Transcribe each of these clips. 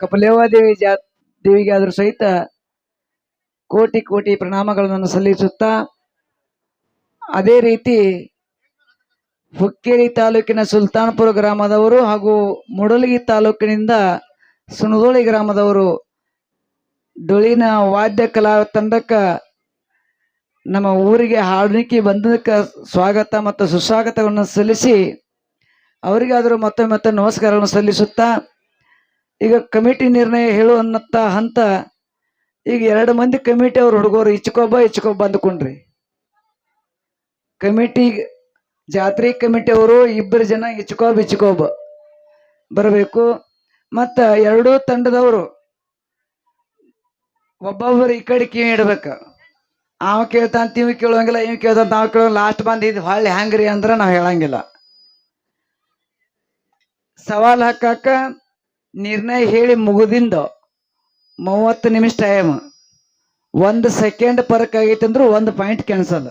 ಕಪಲೇವಾದೇವಿ ಜಾ ದೇವಿಗೆ ಆದರೂ ಸಹಿತ ಕೋಟಿ ಕೋಟಿ ಪ್ರಣಾಮಗಳನ್ನು ಸಲ್ಲಿಸುತ್ತಾ ಅದೇ ರೀತಿ ಹುಕ್ಕೇರಿ ತಾಲೂಕಿನ ಸುಲ್ತಾನ್ಪುರ ಗ್ರಾಮದವರು ಹಾಗೂ ಮುಡಲಗಿ ತಾಲೂಕಿನಿಂದ ಸುಣದೋಳಿ ಗ್ರಾಮದವರು ಡೊಳಿನ ವಾದ್ಯ ಕಲಾ ತಂಡಕ್ಕ ನಮ್ಮ ಊರಿಗೆ ಹಾಡಿಕೆ ಬಂದಕ್ಕೆ ಸ್ವಾಗತ ಮತ್ತು ಸುಸ್ವಾಗತವನ್ನು ಸಲ್ಲಿಸಿ ಅವರಿಗಾದರೂ ಮತ್ತೊಮ್ಮೆ ಮತ್ತೆ ನಮಸ್ಕಾರವನ್ನು ಸಲ್ಲಿಸುತ್ತಾ ಈಗ ಕಮಿಟಿ ನಿರ್ಣಯ ಹೇಳುವನ್ನತ್ತ ಹಂತ, ಈಗ ಎರಡು ಮಂದಿ ಕಮಿಟಿ ಅವ್ರು ಹುಡುಗರು ಇಚ್ಕೊಬ್ಬ ಇಚ್ಕೊಬ್ಬ ಅಂದ್ಕೊಂಡ್ರಿ. ಕಮಿಟಿ ಜಾತ್ರೆ ಕಮಿಟಿ ಅವರು ಇಬ್ಬರು ಜನ ಇಚ್ಕೊಬ್ ಇಚ್ಕೊಬ್ ಬರಬೇಕು. ಮತ್ತ ಎರಡೂ ತಂಡದವರು ಒಬ್ಬೊಬ್ಬರು ಈ ಕಡೆ ಕಿವಿ ಇಡ್ಬೇಕ. ಅವ ಕೇಳ್ತಾನ ಇವ್ ಕೇಳುವಂಗಿಲ್ಲ ಇವ್ ಕೇಳ್ತಾನ ನಾವು ಕೇಳೋ ಲಾಸ್ಟ್ ಬಂದ್ ಇದು ಹೊಳ್ಳಿ ಹ್ಯಾಂಗ್ರಿ ಅಂದ್ರ ನಾವು ಹೇಳಂಗಿಲ್ಲ. ಸವಾಲ್ ಹಾಕಾಕ ನಿರ್ಣಯ ಹೇಳಿ ಮುಗುದಿಂದ ಮೂವತ್ತು ನಿಮಿಷ ಟೈಮ್ ಒಂದು ಸೆಕೆಂಡ್ ಪರಕ್ ಆಗೈತೆ ಅಂದ್ರೆ ಒಂದು ಪಾಯಿಂಟ್ ಕ್ಯಾನ್ಸಲ್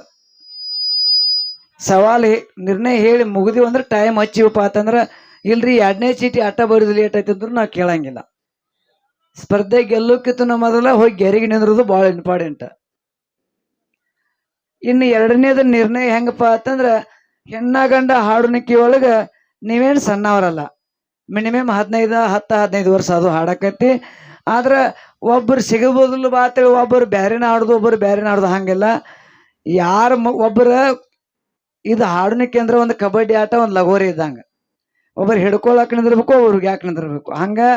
ಸವಾಲು ನಿರ್ಣಯ ಹೇಳಿ ಮುಗಿದಿವಿ ಅಂದ್ರೆ ಟೈಮ್ ಹಚ್ಚಿವಪ್ಪ ಅಂತಂದ್ರೆ ಇಲ್ರಿ ಎರಡನೇ ಚೀಟಿ ಆಟ ಬರೋದು ಲೇಟ್ ಆಯ್ತು ಅಂದ್ರೆ ನಾವು ಕೇಳಂಗಿಲ್ಲ. ಸ್ಪರ್ಧೆ ಗೆಲ್ಲೋಕ್ಕಿಂತ ಮೊದಲ ಹೋಗಿ ಗೆರಿಗೆ ನಿಂದ್ರದು ಭಾಳ ಇಂಪಾರ್ಟೆಂಟ್ ಇನ್ನು ಎರಡನೇದು ನಿರ್ಣಯ ಹೆಂಗಪ್ಪ ಅಂತಂದ್ರೆ ಹೆಣ್ಣ ಗಂಡ ಹಾಡುನಿಕೆ ಒಳಗ ನೀವೇನು ಸಣ್ಣವರಲ್ಲ. ಮಿನಿಮಮ್ ಹದಿನೈದು, ಹತ್ತು, ಹದಿನೈದು ವರ್ಷ ಅದು ಹಾಡಕತ್ತಿ. ಆದ್ರೆ ಒಬ್ಬರು ಸಿಗಬೋದಿಲ್ಲ ಬಾತೇಳಿ ಒಬ್ಬರು ಬ್ಯಾರೆನ ಹಾಡ್ದು ಒಬ್ಬರು ಬ್ಯಾರೆನ ಹಾಗೆಲ್ಲ ಹಂಗಿಲ್ಲ. ಯಾರ ಒಬ್ಬರ ಇದು ಹಾಡನಿಕ್ಕೆ ಅಂದ್ರೆ ಒಂದು ಕಬಡ್ಡಿ ಆಟ, ಒಂದು ಲಗೋರಿ ಇದ್ದಂಗೆ. ಒಬ್ಬರು ಹಿಡ್ಕೊಳಕ್ ನಿಂದಿರ್ಬೇಕು, ಒಬ್ರಿಗೆ ಯಾಕೆ ನಿಂದಿರ್ಬೇಕು? ಹಂಗೆ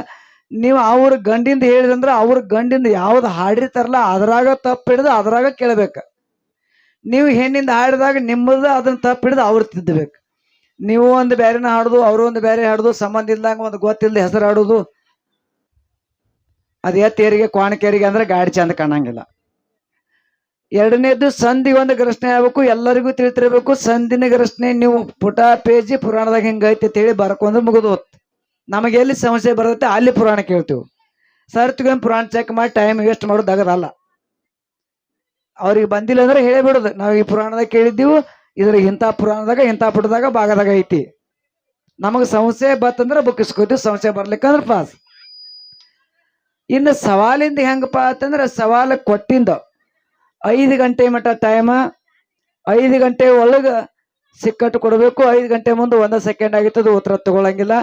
ನೀವು ಅವ್ರ ಗಂಡಿಂದ ಹೇಳಿದಂದ್ರೆ ಅವ್ರ ಗಂಡಿಂದ ಯಾವ್ದು ಹಾಡಿರ್ತಾರಲ್ಲ ಅದ್ರಾಗ ತಪ್ಪು ಹಿಡಿದು ಅದ್ರಾಗ ಕೇಳಬೇಕು. ನೀವು ಹೆಣ್ಣಿಂದ ಹಾಡಿದಾಗ ನಿಮ್ಮದು ಅದನ್ನ ತಪ್ಪು ಹಿಡಿದು ಅವ್ರು ತಿದ್ದಬೇಕು. ನೀವು ಒಂದು ಬ್ಯಾರೆನ ಹಾಡುದು, ಅವರು ಒಂದು ಬ್ಯಾರೆ ಹಾಡುದು, ಸಂಬಂಧ ಇಲ್ದಂಗ ಒಂದು ಗೊತ್ತಿಲ್ಲದೆ ಹೆಸರು ಹಾಡುದು. ಅದೇ ತೇರಿಗೆ ಕ್ವಾಣಕೇರಿಗೆ ಅಂದ್ರೆ ಗಾಡಿ ಚಂದ ಕಾಣಂಗಿಲ್ಲ. ಎರಡನೇದು ಸಂಧಿ ಒಂದು ಗ್ರಸ್ನೆ ಆಗ್ಬೇಕು, ಎಲ್ಲರಿಗೂ ತಿಳಿತಿರ್ಬೇಕು. ಸಂಧಿನ ಗ್ರಸ್ನೆ ನೀವು ಪುಟ ಪೇಜಿ ಪುರಾಣದಾಗ ಹಿಂಗೈತಿ ಅಂತೇಳಿ ಬರ್ಕೊಂಡು ಮುಗಿದು ಹೋತ್ ನಮಗೆ ಎಲ್ಲಿ ಸಮಸ್ಯೆ ಬರುತ್ತೆ ಅಲ್ಲಿ ಪುರಾಣ ಕೇಳ್ತೀವಿ. ಸರ್ತಿಗೆ ಪುರಾಣ ಚೆಕ್ ಮಾಡಿ ಟೈಮ್ ವೇಸ್ಟ್ ಮಾಡೋದು ಅಗದಲ್ಲ ಅವ್ರಿಗೆ ಬಂದಿಲ್ಲ ಅಂದ್ರೆ ಹೇಳೇ ಬಿಡೋದು. ನಾವು ಈ ಪುರಾಣದಾಗ ಕೇಳಿದ್ದೀವಿ. ಇದ್ರ ಇಂಥ ಪುರಾಣದಾಗ, ಇಂಥ ಪುಟದಾಗ ಭಾಗದಾಗ ಐತಿ. ನಮಗೆ ಸಮಸ್ಯೆ ಬತ್ತಂದ್ರೆ ಬುಕ್ಕಿಸ್ಕೋತೀವಿ ಸಮಸ್ಯೆ ಬರ್ಲಿಕ್ಕಂದ್ರೆ ಪಾಸ್. ಇನ್ನು ಸವಾಲಿಂದ ಹೆಂಗಪ್ಪ ಅಂತಂದ್ರೆ ಸವಾಲು ಕೊಟ್ಟಿಂದ. ಐದು ಗಂಟೆ ಮಟ್ಟ ಟೈಮ ಐದು ಗಂಟೆ ಒಳಗ ಸಿಕ್ಕಟ್ಟು ಕೊಡಬೇಕು, ಐದು ಗಂಟೆ ಮುಂದೆ ಒಂದು ಸೆಕೆಂಡ್ ಆಗಿತ್ತದು ಉತ್ತರ ತಗೊಳಂಗಿಲ್ಲ.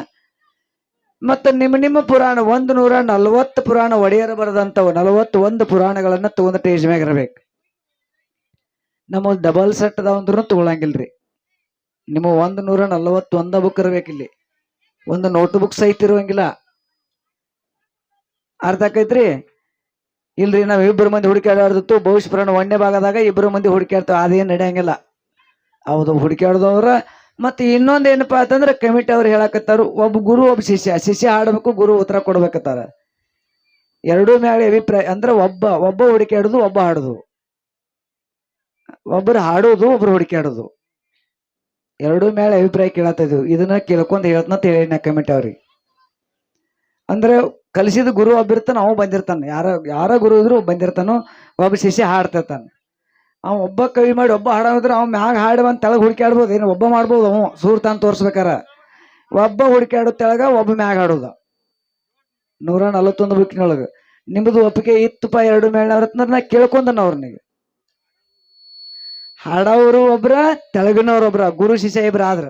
ಮತ್ತು ನಿಮ್ಮ ನಿಮ್ಮ ಪುರಾಣ, ಒಂದು ನೂರ ನಲವತ್ತು ಪುರಾಣ ಒಡೆಯರು ಬರೆದಂಥವು ನಲವತ್ತು ಒಂದು ಪುರಾಣಗಳನ್ನು ತಗೊಂಡು ಟೇಜ್ ಮ್ಯಾಗ ಇರಬೇಕು. ನಮ್ಮ ಡಬಲ್ ಸೆಟ್ ಅದಾವಂದ್ರೂ ತಗೊಳಂಗಿಲ್ರಿ. ನಿಮ್ಮ ಒಂದು ನೂರ ನಲವತ್ತೊಂದ ಬುಕ್ ಇರ್ಬೇಕಿಲ್ಲಿ ಒಂದು ನೋಟ್ ಬುಕ್ ಸಹಿತ ಇರುವಂಗಿಲ್ಲ ಅರ್ಥ ಆಕೈತ್ರಿ? ಇಲ್ರಿ, ನಾವ್ ಇಬ್ಬರು ಮಂದಿ ಹುಡುಕಾಡಾಡ್ದಿತ್ತು ಭವಿಷ್ಯ ಪ್ರಾಣ ಒಂದೇ ಭಾಗದಾಗ ಇಬ್ಬರು ಮಂದಿ ಹುಡುಕಾಡ್ತಾವ ಅದೇನ್ ನಡೆಯಂಗಿಲ್ಲ. ಹೌದು ಹುಡುಕಾಡ್ದವ್ರ ಮತ್ತೆ ಇನ್ನೊಂದ್ ಏನಪ್ಪಾ ಅಂತಂದ್ರೆ ಕಮಿಟಿ ಅವ್ರು ಹೇಳಕತ್ತಾರು, ಒಬ್ಬ ಗುರು, ಒಬ್ಬ ಶಿಷ್ಯ. ಶಿಷ್ಯ ಹಾಡಬೇಕು, ಗುರು ಉತ್ತರ ಕೊಡ್ಬೇಕತ್ತಾರ. ಎರಡೂ ಮ್ಯಾಲೆ ಅಭಿಪ್ರಾಯ, ಅಂದ್ರೆ ಒಬ್ಬ ಒಬ್ಬ ಹುಡುಕಾಡುದು ಒಬ್ಬ ಹಾಡುದು. ಒಬ್ಬರು ಹಾಡೋದು, ಒಬ್ರು ಹುಡುಕಾಡೋದು ಎರಡೂ ಮೇಲೆ ಅಭಿಪ್ರಾಯ ಕೇಳತ್ತಿದ್ವು ಇದನ್ನ ಕೇಳ್ಕೊಂಡ್ ಹೇಳಿ ನಾ ಕಮಿಟಿ ಅವ್ರಿಗೆ. ಅಂದ್ರೆ ಕಲಿಸಿದ ಗುರು ಒಬ್ಬ ಇರ್ತಾನ ಅವ ಬಂದಿರ್ತಾನ. ಯಾರ ಯಾರ ಗುರು ಇದ್ರು ಬಂದಿರ್ತಾನೋ, ಒಬ್ಬ ಶಿಷ್ಯ ಹಾಡ್ತಿರ್ತಾನೆ ಅವ ಒಬ್ಬ ಕವಿ ಮಾಡಿ ಒಬ್ಬ ಹಾಡೋದ್ರೆ ಅವ ಮ್ಯಾಗ ಹಾಡಿ ಬಂದ್ ತೆಳಗ್ ಹುಡುಕ್ಯಾಡ್ಬೋದು ಏನು ಒಬ್ಬ ಮಾಡ್ಬೋದು ಅವ ಸೂರ್ ತಾನ್ ತೋರ್ಸ್ಬೇಕಾರ. ಒಬ್ಬ ಹುಡುಕಾಡೋ ತೆಳಗ ಒಬ್ಬ ಮ್ಯಾಗ ಹಾಡೋದ. ನೂರ ನಲವತ್ತೊಂದು ಬುಕ್ಕಿನೊಳಗ ನಿಮ್ದು ಒಪ್ಪಿಗೆ ಇತ್ತಪ್ಪ ಎರಡು ಮೇಳ ನಾ ಕೇಳ್ಕೊಂಡನ ಅವ್ರನಿಗೆ ಹಾಡೋರು ಒಬ್ರ, ತೆಳಗಿನವ್ರು ಒಬ್ರ, ಗುರು ಶಿಷ್ಯ ಇಬ್ರು ಆದ್ರ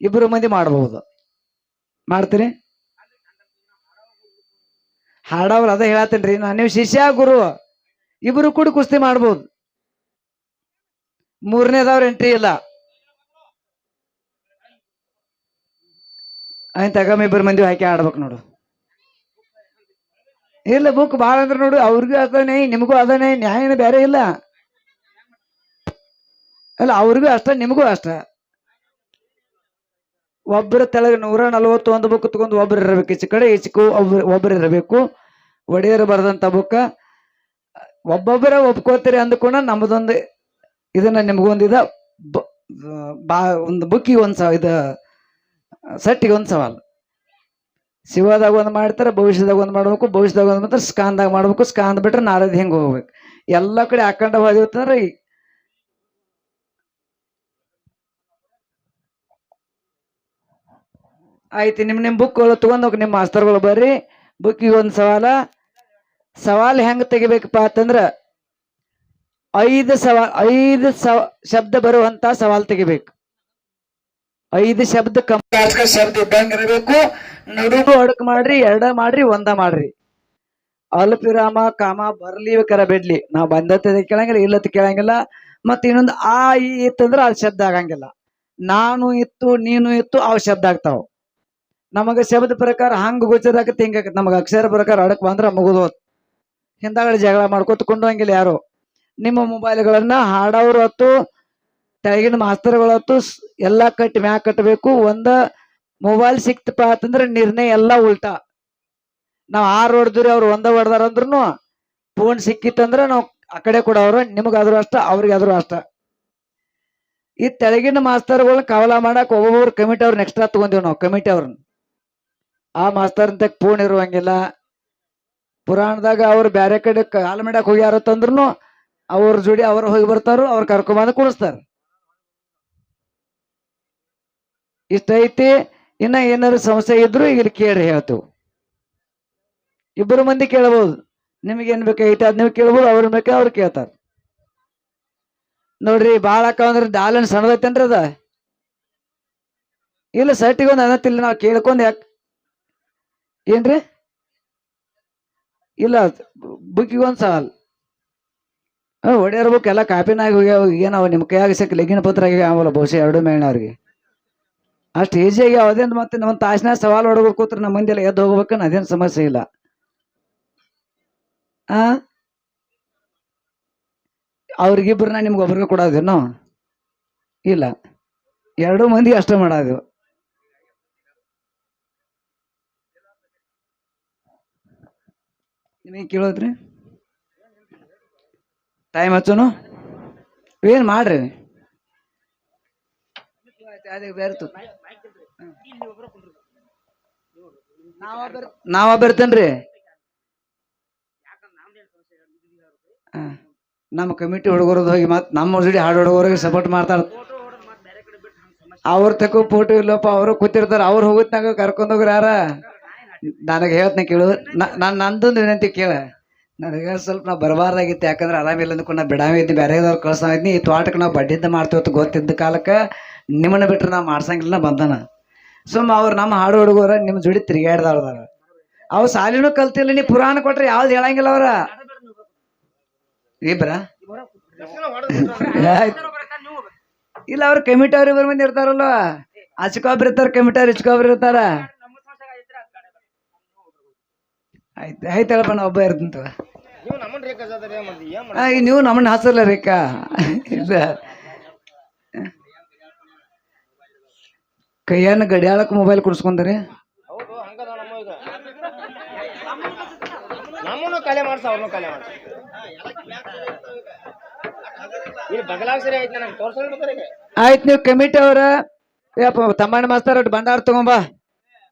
ಇಬ್ರು ಮಂದಿ ಮಾಡಬಹುದು. ಮಾಡ್ತೀರಿ? ಹಾಡವ್ರು ಅದ ಹೇಳತ್ತೇನ್ರಿ ನಾ ನೀವು ಶಿಷ್ಯ, ಗುರು, ಇಬ್ರು ಕೂಡ ಕುಸ್ತಿ ಮಾಡ್ಬೋದು ಮೂರನೇದವ್ರ ಎಂಟ್ರಿ ಇಲ್ಲ. ಆಯ್ತು ತಗಮ್ ಇಬ್ಬರು ಮಂದಿ ಹಾಕಿ ಆಡ್ಬೇಕು ನೋಡು. ಇಲ್ಲ ಬುಕ್ ಭಾಳ ಅಂದ್ರೆ ನೋಡು, ಅವ್ರಿಗೂ ಅದಾನೆ ನಿಮಗೂ ಅದಾನೆ ನ್ಯಾಯನ ಬೇರೆ ಇಲ್ಲ. ಅಲ್ಲ, ಅವ್ರಿಗೂ ಅಷ್ಟ, ನಿಮಗೂ ಅಷ್ಟ. ಒಬ್ಬರ ತೆಳಗೆ ನೂರ ನಲವತ್ತೊಂದು ಬುಕ್ ತಗೊಂಡು ಒಬ್ರು ಇರಬೇಕು. ಈಚೆ ಕಡೆ, ಈಚೆ ಒಬ್ರು ಒಬ್ರು ಇರಬೇಕು. ಒಡೆಯರು ಬರೆದಂತ ಬುಕ್ಕ ಒಬ್ಬೊಬ್ಬರ ಒಪ್ಕೋತೀರಿ ಅಂದ್ಕೊಂಡ ನಮ್ಮದೊಂದು ಇದನ್ನ ನಿಮ್ಗೊಂದಿದ ಬ- ಒಂದು ಬುಕ್ಕಿಗೆ ಒಂದು ಸವ, ಇದು, ಸೆಟ್ಟಿಗೆ ಒಂದು ಸವಾಲು. ಶಿವದಾಗ ಒಂದು ಮಾಡ್ತಾರೆ, ಭವಿಷ್ಯದಾಗ ಒಂದು ಮಾಡ್ಬೇಕು, ಭವಿಷ್ಯದಾಗ ಒಂದು ಮಾಡ್ತಾರೆ, ಸ್ಕಾನ್ದಾಗ ಮಾಡ್ಬೇಕು ಸ್ಕಾನ್ ಬಿಟ್ರೆ ನಾರದ್ ಹಿಂಗೆ ಹೋಗ್ಬೇಕು. ಎಲ್ಲ ಕಡೆ ಹಾಕೊಂಡ ಆಯ್ತು ನಿಮ್ಮ ನಿಮ್ಮ ಬುಕ್ಗಳು ತೊಗೊಂಡು ಹೋಗಿ, ನಿಮ್ಮ ಮಾಸ್ತರ್ಗಳು ಬರ್ರಿ. ಬುಕ್ಕಿಗೆ ಒಂದು ಸವಾಲ. ಸವಾಲ್ ಹೆಂಗ್ ತೆಗಿಬೇಕಪ್ಪ ಅಂತಂದ್ರ ಐದು ಸವಾಲ್ ಐದು ಸವ ಶಬ್ದ ಬರುವಂತ ಸವಾಲ್ ತೆಗಿಬೇಕು. ಐದು ಶಬ್ದ ಕಂಪಾಸ್ಕ ಶಬ್ದ ಇದ್ದಂಗ ಇರಬೇಕು. ನಡುಗು ಅಡಕ್ ಮಾಡ್ರಿ, ಎರಡ ಮಾಡ್ರಿ, ಒಂದ ಮಾಡ್ರಿ. ಅಲ್ಪಿರಾಮ, ಕಾಮ, ಬರ್ಲಿ ಬೇಕಾರ ಬಿಡ್ಲಿ. ನಾವು ಬಂದತ್ತೆ ಕೇಳಂಗಿಲ್ಲ ಇಲ್ಲತ್ತ ಕೇಳಂಗಿಲ್ಲ. ಮತ್ತೆ ಇನ್ನೊಂದು ಆ ಇತ್ತಂದ್ರ ಅದು ಶಬ್ದ ಆಗಂಗಿಲ್ಲ. ನಾನು ಇತ್ತು, ನೀನು ಇತ್ತು, ಅವ್ ಶಬ್ದ ಆಗ್ತಾವ. ನಮಗ ಶಬ್ದ ಪ್ರಕಾರ ಹಂಗ ಗೋಚರಾಗತ್ತೆ ಹಿಂಗಾಗತ್ತೆ ನಮಗ ಅಕ್ಷರ ಪ್ರಕಾರ ಅಡಕ್ ಬಂದ್ರ ಮುಗಿದು ಹಿಂದಾಗಡೆ ಜಗಳ ಮಾಡ್ಕೊತ ಕೊಂಡೋಂಗಿಲ್ಲ ಯಾರು. ನಿಮ್ಮ ಮೊಬೈಲ್ಗಳನ್ನ ಹಾಡೋರು ಹೊತ್ತು, ತೆಳಗಿನ ಮಾಸ್ತರ್ಗಳು ಹೊತ್ತು, ಸ್- ಎಲ್ಲಾ ಕಟ್ಟಿ ಮ್ಯಾಕ್ ಕಟ್ಟಬೇಕು ಒಂದ ಮೊಬೈಲ್ ಸಿಕ್ತಪ್ಪ ಅಂತಂದ್ರೆ ನಿರ್ಣಯ ಎಲ್ಲಾ ಉಲ್ಟಾ. ನಾವ್ ಆರು ಹೊಡೆದ್ರಿ, ಅವ್ರು ಒಂದ ಹೊಡೆದಾರ ಅಂದ್ರೂ ಫೋನ್ ಸಿಕ್ಕಿತ್ತಂದ್ರ ನಾವು ಆ ಕಡೆ ಕೊಡೋರು, ನಿಮಗಾದ್ರೂ ಅಷ್ಟ, ಅವ್ರಿಗಾದ್ರೂ ಅಷ್ಟ. ಈ ತೆಳಗಿನ ಮಾಸ್ತರ್ಗಳನ್ನ ಕವಲ ಮಾಡಕ್ ಒಬ್ಬೊಬ್ರು ಕಮಿಟಿ ಅವ್ರನ್ನ ಎಕ್ಸ್ಟ್ರಾ ತಗೊಂಡಿವ್ ನಾವು, ಕಮಿಟಿ ಅವ್ರನ್ನ. ಆ ಮಾಸ್ತರ್ ಅಂತ ಪೂರ್ಣ ಇರುವಂಗಿಲ್ಲ. ಪುರಾಣದಾಗ ಅವ್ರು ಬ್ಯಾರೆ ಕಡೆ ಕಾಲ ಮಾಡಕ್ ಹೋಗ್ಯಾರ ಅವ್ರ ಜೋಡಿ ಅವ್ರು ಹೋಗಿ ಬರ್ತಾರು, ಅವ್ರ ಕರ್ಕೊಂಬಂದು ಕುಣಿಸ್ತಾರ ಇಷ್ಟ ಐತಿ ಇನ್ನ ಏನಾದ್ರು ಸಮಸ್ಯೆ ಇದ್ರು ಈಗ ಕೇಳ್ರಿ ಹೇಳ್ತೇವೆ. ಇಬ್ಬರು ಮಂದಿ ಕೇಳಬಹುದು ನಿಮಗೆ ಏನ್ ಬೇಕಾಗೈತೆ ಅದ್ ನೀವು ಕೇಳ್ಬೋದು, ಅವ್ರ ಬೇಕಾ ಅವ್ರು ಕೇಳ್ತಾರ. ನೋಡ್ರಿ, ಬಾಳ ಅಂದ್ರೆ ದಾಲನ್ ಸಣ್ಣದೈತೇನ್ರಿ ಅದ? ಇಲ್ಲ ಸರ್ಟಿಗೆ ಒಂದು ಅನ್ನತ್ತಿಲ್ಲ ನಾವು ಕೇಳ್ಕೊಂಡು ಯಾಕೆ ಏನ್ರಿ? ಇಲ್ಲ, ಬುಕ್ಕಿಗೆ ಒಂದ್ ಸಾಲ್. ಒಡೆಯರ್ ಬುಕ್ ಎಲ್ಲ ಕಾಪಿನಾಗ ಹೋಗ್ಯಾವ ಏನಾವ ನಿಮ್ಮ ಕೈಯಾಗ ಸಿಕ್ಕ ಲೆಗಿನ ಪತ್ರ ಆಮೇಲೆ ಬಹುಶಃ ಎರಡು ಮೇಳ್ನವ್ರಿಗೆ ಅಷ್ಟು ಈಸಿಯಾಗಿ ಅದೇನು ಮತ್ತೆ ನಮ್ಮ ತಾಸಿನ ಸವಾಲ್ ಹೊಡ್ಬೇಕು ಕೂತ್ರೆ ನಮ್ಮ ಎಲ್ಲ ಎದ್ದು ಹೋಗ್ಬೇಕನ್ನ ಅದೇನು ಸಮಸ್ಯೆ ಇಲ್ಲ. ಆ? ನಿಮ್ಗೆ ಒಬ್ರಿಗೆ ಕೊಡೋದೇನೋ? ಇಲ್ಲ. ಎರಡು ಮಂದಿ ಅಷ್ಟೇ ಮಾಡೋದು. ನಿಮಗೆ ಕೇಳೋದ್ರಿ? ಟೈಮ್ ಹಚ್ಚೋನು? ಏನ್ ಮಾಡ್ರಿ? ನಾವ ಬರ್ತೇನ್ರಿ. ನಮ್ಮ ಕಮಿಟಿ ಹುಡುಗರದ್ದು ಹೋಗಿ ಮತ್ ನಮ್ಮ ಜೋಡಿ ಹಾಡು ಹುಡುಗರಿಗೆ ಸಪೋರ್ಟ್ ಮಾಡ್ತಾರ. ಅವ್ರ ತಕ್ಕ ಫೋಟೋ ಇಲ್ಲಪ್ಪ, ಅವರು ಕೂತಿರ್ತಾರ, ಅವ್ರು ಹೋಗುತ್ತಾಗ ಕರ್ಕೊಂಡ್ ಹೋಗ್ರ ಯಾರ? ನನಗೆ ಹೇಳ್ತೀನಿ ಕೇಳು. ನಾನು ನಂದೊಂದು ವಿನಂತಿ ಕೇಳ. ನನಗೆ ಸ್ವಲ್ಪ ನಾ ಬರಬಾರ್ದಾಗಿತ್ತು. ಯಾಕಂದ್ರೆ ಆರಾಮಿಲ್ಲ ಅಂದ್ಕೊಂಡು ನಾ ಬಿಡಾವೆ ಇದ್ದಿ ಬೇರೆದವ್ರು ಕಳ್ಸಾ ಇದ್ನಿ. ಈ ತೋಟಕ್ಕೆ ನಾವು ಬಡ್ಡಿದ್ದ ಮಾಡ್ತೀವತ್ತು ಗೊತ್ತಿದ್ದ ಕಾಲಕ್ಕೆ ನಿಮ್ಮನ್ನ ಬಿಟ್ಟರೆ ನಾವು ಮಾಡ್ಸಂಗಿಲ್ಲ ಬಂದನ. ಸುಮ್ಮ ಅವ್ರು ನಮ್ಮ ಹಾಡು ಹುಡುಗರ ನಿಮ್ಮ ಜೋಡಿ ತಿರುಗಾಡ್ದವ್ರದಾರ ಅವ್ ಸಾಲಿನೂ ಕಲ್ತಿಲ್ಲ, ನೀ ಪುರಾಣ ಕೊಟ್ರೆ ಯಾವ್ದು ಹೇಳಂಗಿಲ್ಲ ಅವ್ರ. ಇಬ್ರ. ಇಲ್ಲ, ಅವ್ರ ಕಮಿಟಿ ಅವ್ರ ಮುಂದೆ ಮಂದಿ ಇರ್ತಾರಲ್ವ. ಅಚ್ಕೊಬ್ರು ಇರ್ತಾರ, ಕಮಿಟಿ ಅವ್ರು ಇರ್ತಾರ. ಆಯ್ತು. ಆಯ್ತು ಹೇಳಪ್ಪ ನಾ ಒಬ್ಬ ಇರ್ತೀನಿ ನೀವು ನಮ್ಮನ್ನ ರೇಖಾಚಾದ್ರೆ ಮತ್ತೆ ಏನ್ ಆ, ಈ ನೀವು ನಮ್ಮನ್ನ ಹಸಲ್ಲ ರೇಖಾ? ಇಲ್ಲ. ಕೈಯನ್ನು ಗಡಿಯಾಳಕ್ಕೆ ಮೊಬೈಲ್ ಕೊಡಿಸ್ಕೊಂತಾರೆ ಈಗ. ನಮ್ಮನ್ನು ಕಲೆ ಮಾಡ್ಸ ಅವ್ರನ್ನು ಕಲೆ ಮಾಡ್ಸ. ಆಯ್ತು ನೀವು ಕಮಿಟಿ ಅವ್ರ ಯಪ್ಪ ತಮ್ಮಣ್ಣ ಮಾಸ್ತಾರ ಬಂಡಾರ ತಗೊಂಬ.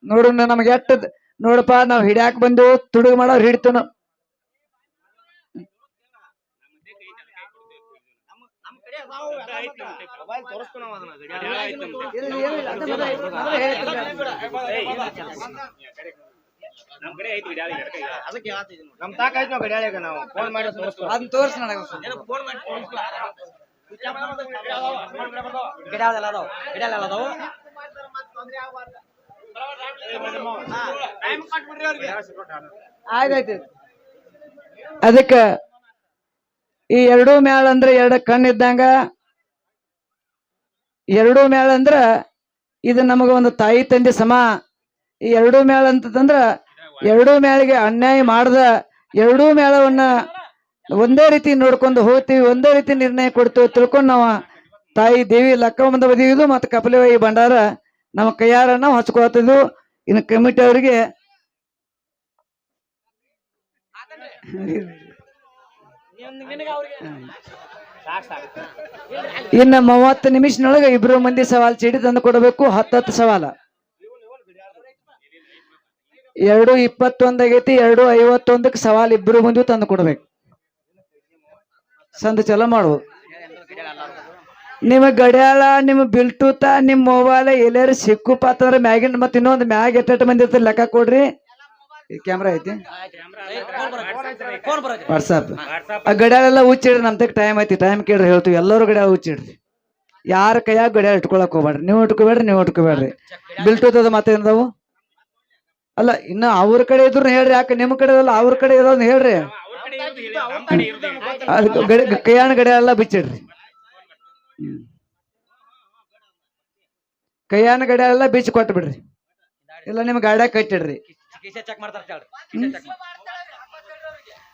ನೋಡು ನಮ್ಗೆ ಎಟ್ಟು ನೋಡಪ್ಪ ನಾವ್ ಹಿಡ್ಯಾಕ್ ಬಂದು ತುಡುಗು ಮಾಡೋರು ಹಿಡಿತು ನಾವು ಮೊಬೈಲ್ ತೋರಿಸ್ತು ನಾವು ಅದನ್ನ ಅದಕ್ಕೆ ಗಿಡ ಎಲ್ಲ ಅದಾವ? ಗಿಡ ಎಲ್ಲ ನಾವು ಆಯ್ತಾಯ್ತು. ಅದಕ್ಕ ಈ ಎರಡೂ ಅಂದ್ರೆ ಎರಡು ಕಣ್ಣಿದ್ದಂಗ, ಎರಡೂ ಮ್ಯಾಳ ಅಂದ್ರ ಇದು ನಮಗ ಒಂದು ತಾಯಿ ತಂದೆ ಸಮ. ಈ ಎರಡೂ ಮ್ಯಾಳ ಅಂತಂದ್ರ ಎರಡೂ ಮ್ಯಾಳಿಗೆ ಅನ್ಯಾಯ ಮಾಡದ ಎರಡೂ ಮೇಳವನ್ನ ಒಂದೇ ರೀತಿ ನೋಡ್ಕೊಂಡು ಹೋಗ್ತೀವಿ, ಒಂದೇ ರೀತಿ ನಿರ್ಣಯ ಕೊಡ್ತೀವಿ ತಿಳ್ಕೊಂಡು ನಾವು ತಾಯಿ ದೇವಿ ಲಕ್ಕಮ್ಮಂದ ಬದಿಯುದು ಮತ್ತು ಕಪಲಿವಾಯಿ ಭಂಡಾರ ನಮ್ಮ ಕೈಯಾರ ನಾವು ಇನ್ನು ಕಮಿಟಿ ಅವರಿಗೆ ಇನ್ನ ಮೂವತ್ತು ನಿಮಿಷನೊಳಗೆ ಇಬ್ರು ಮಂದಿ ಸವಾಲ್ ಚೀಟಿ ತಂದು ಕೊಡಬೇಕು. ಹತ್ತತ್ತು ಸವಾಲ. ಎರಡು ಇಪ್ಪತ್ತೊಂದ್ ಆಗೈತಿ ಎರಡು ಐವತ್ತೊಂದಕ್ಕೆ ಸವಾಲ್ ಇಬ್ರು ಮಂದಿ ತಂದು ಕೊಡ್ಬೇಕು. ಸಂದ ಚಲ ಮಾಡ್ಬೋದು ನಿಮ್ಮ ಗಡಿಯಾಳ ನಿಮ್ಮ ಬಿಲ್ಟೂತ ನಿಮ್ಮ ಮೊಬೈಲ್ ಎಲ್ಲಾರು ಸಿಕ್ಕು ಅಂದ್ರೆ ಮ್ಯಾಗಿನ ಮತ್ತೆ ಇನ್ನೊಂದು ಮ್ಯಾಗ್ ಎಟ್ಟೆಟ್ಟು ಮಂದಿ ಇರ್ತದೆ ಲೆಕ್ಕ ಕೊಡ್ರಿ. ಕ್ಯಾಮ್ರಾ ಐತಿ? ವಾಟ್ಸಪ್ ಆ ಗಡಿಯಾಳೆಲ್ಲ ಹುಚ್ಚಿಡ್ರಿ ನಮ್ದಕ್ಕೆ ಟೈಮ್ ಐತಿ ಟೈಮ್ ಕೇಳ್ರಿ ಹೇಳ್ತೀವಿ ಎಲ್ಲರೂ ಗಡಿಯಾಳ ಹುಚ್ಚಿಡ್ರಿ ಯಾರ ಕೈಯಾಗ ಗಡಿಯಾಳ ಇಟ್ಕೊಳಕ್ ಹೋಗ್ಬೇಡ್ರಿ ನೀವು ಇಟ್ಕೋಬೇಡ್ರಿ ನೀವು ಇಟ್ಕೋಬೇಡ್ರಿ. ಬಿಲ್ಟೂತ್ ಅದ ಮತ್ತೆ ಏನದಾವು? ಅಲ್ಲ ಇನ್ನು ಅವ್ರ ಕಡೆ ಇದ್ರು ಹೇಳ್ರಿ ಯಾಕೆ ನಿಮ್ಮ ಕಡೆ ಅಲ್ಲ ಅವ್ರ ಕಡೆ ಇರೋದ್ ಹೇಳ್ರಿ ಕೈಯಾಣ ಗಡಿಯಾಳೆಲ್ಲ ಬಿಚ್ಚಿಡ್ರಿ. ಹ್ಮ್. ಗಡ ಎಲ್ಲ ಬೀಚ್ ಕೊಟ್ಟು ಬಿಡ್ರಿ. ಇಲ್ಲ ನಿಮ್ ಗಾಡ್ಯಾಗ ಕಟ್ಟಿಡ್ರಿ.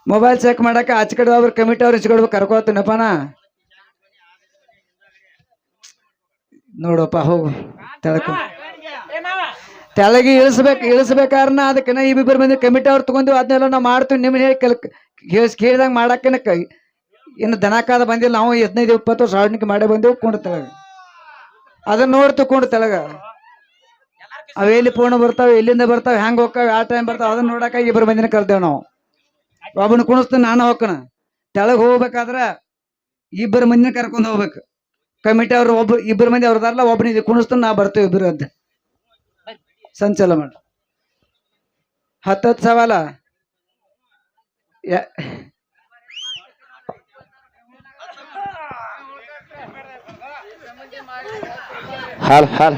ಮೊಬೈಲ್ ಚೆಕ್ ಮಾಡಕ ಆಚೆ ಕಡೆ ಅವ್ರ ಕಮಿಟಿ ಅವ್ರು ಇಚ್ಕೊಡ್ಬೇಕು ಕಡೆ ಕರ್ಕೋತೀನಪ್ಪನ ನೋಡಪ್ಪ ಹೋಗು. ತೆಳಕು. ತೆಳಗೆ ಇಳಿಸ್ಬೇಕು ಇಳಿಸ್ಬೇಕಾರ್ನ ಅದಕ್ಕೆ ಇಬ್ಬಿಬ್ಬರು ಮಂದಿ ಕಮಿಟಿ ಅವ್ರು ತಗೊಂಡಿವಿ ಅದನ್ನೆಲ್ಲ ನಾವು ಮಾಡ್ತೀವಿ ನಿಮ್ಗೆ ಹೇಳಿ ಕೇಳಿದಂಗೆ ಮಾಡಕ್ಕೆ ಕೈ ಇನ್ನು ದನಕಾದ ಬಂದಿಲ್ಲ, ನಾವು ಹದಿನೈದು ಇಪ್ಪತ್ತು ವರ್ಷ ಮಾಡಿ ಮಾಡೇ ಬಂದೆವು, ಕುಂಡ ತೆಳಗ. ಅದನ್ನ ನೋಡ್ತು ಕೊಂಡು ತೆಳಗ. ಅವೆಲ್ಲಿ ಪೂರ್ಣ ಬರ್ತಾವೆ, ಎಲ್ಲಿಂದ ಬರ್ತಾವೆ ಹೆಂಗ್ ಹೋಗ್ತಾವೆ, ಯಾವ ಟೈಮ್ ಬರ್ತಾವೆ, ಅದನ್ನ ನೋಡಕ ಇಬ್ಬರು ಮಂದಿನ ಕರ್ದೇವ್ ನಾವು. ಒಬ್ಬನ ಕುಣಿಸ್ತಾನ, ನಾನು ಹೋಗ್ಕಣ ತೆಳಗ್ ಹೋಗ್ಬೇಕಾದ್ರ ಇಬ್ಬರು ಮಂದಿನ ಕರ್ಕೊಂಡ್ ಹೋಗ್ಬೇಕು. ಕಮಿಟಿ ಅವ್ರು ಒಬ್ಬ, ಇಬ್ಬರು ಮಂದಿ ಅವ್ರದಾರಲ್ಲ ಒಬ್ಬನಿಗೆ ಕುಣಿಸ್ತಾನ, ನಾ ಬರ್ತೇವೆ ಇಬ್ಬರು ಅಂತ. ಸಂಚಲ ಮಾಡಿ. ಹತ್ತತ್ತು ಸವಾಲ. ಹಾಲ್ ಹಾಲ್